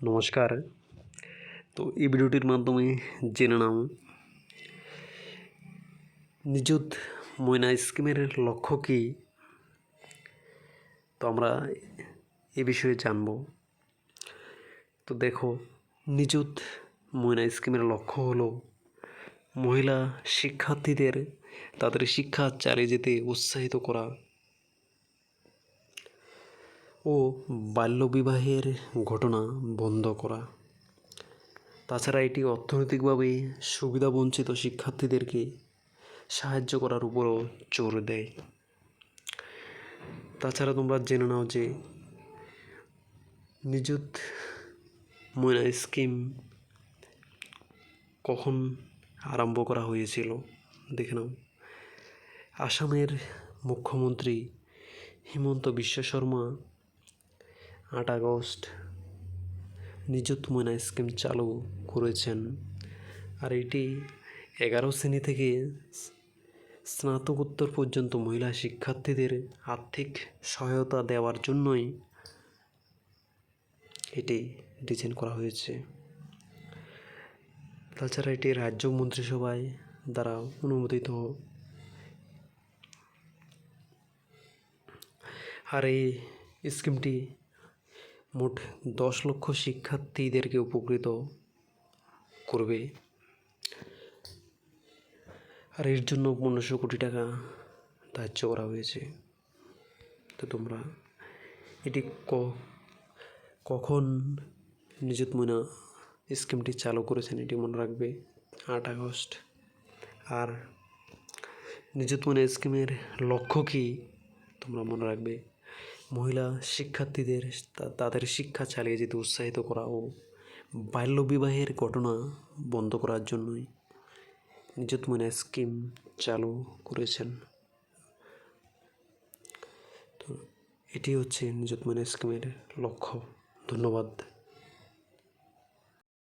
নমস্কার। তো এই ভিডিওটির মাধ্যমে জেনে নাও, নিযুত ময়না স্কিমের লক্ষ্য কী? তো আমরা এ বিষয়ে জানব। তো দেখো, নিযুত ময়না স্কিমের লক্ষ্য হলো মহিলা শিক্ষার্থীদের তাদের শিক্ষা চালিয়ে যেতে উৎসাহিত করা। ও বাল্যবিবাহের ঘটনা বন্ধ করা। তাছাড়া এটি অর্থনৈতিকভাবে সুবিধাবঞ্চিত শিক্ষার্থীদেরকে সাহায্য করার উপরও জোর দেয়। তাছাড়া তোমরা জেনে নাও যে নিযুত ময়না স্কিম কখন আরম্ভ করা হয়েছিল, দেখে নাও। আসামের মুখ্যমন্ত্রী হিমন্ত বিশ্ব শর্মা আট আগস্ট নিযুত ময়না স্কিম চালু করেছেন। আর এটি এগারো শ্রেণি থেকে স্নাতকোত্তর পর্যন্ত মহিলা শিক্ষার্থীদের আর্থিক সহায়তা দেওয়ার জন্যই এটি ডিজাইন করা হয়েছে। তাছাড়া এটি রাজ্য মন্ত্রিসভায় দ্বারা অনুমোদিত। আর এই স্কিমটি মোট দশ লক্ষ শিক্ষার্থীদেরকে উপকৃত করবে। আর এর জন্য পনেরোশো কোটি টাকা ধার্য করা হয়েছে। তো তোমরা এটি ক, কখন নিযুত ময়না স্কিমটি চালু করেছেন এটি মনে রাখবে? আট আগস্ট। আর নিযুত ময়না স্কিমের লক্ষ্য কী? তোমরা মনে রাখবে? মহিলা শিক্ষার্থীদের তাদের শিক্ষা চালিয়ে যেতে উৎসাহিত করা ও বাল্যবিবাহের ঘটনা বন্ধ করার জন্যই নিজত ময়না স্কিম চালু করেছেন। তো এটি হচ্ছে নিজত ময়না স্কিমের লক্ষ্য। ধন্যবাদ।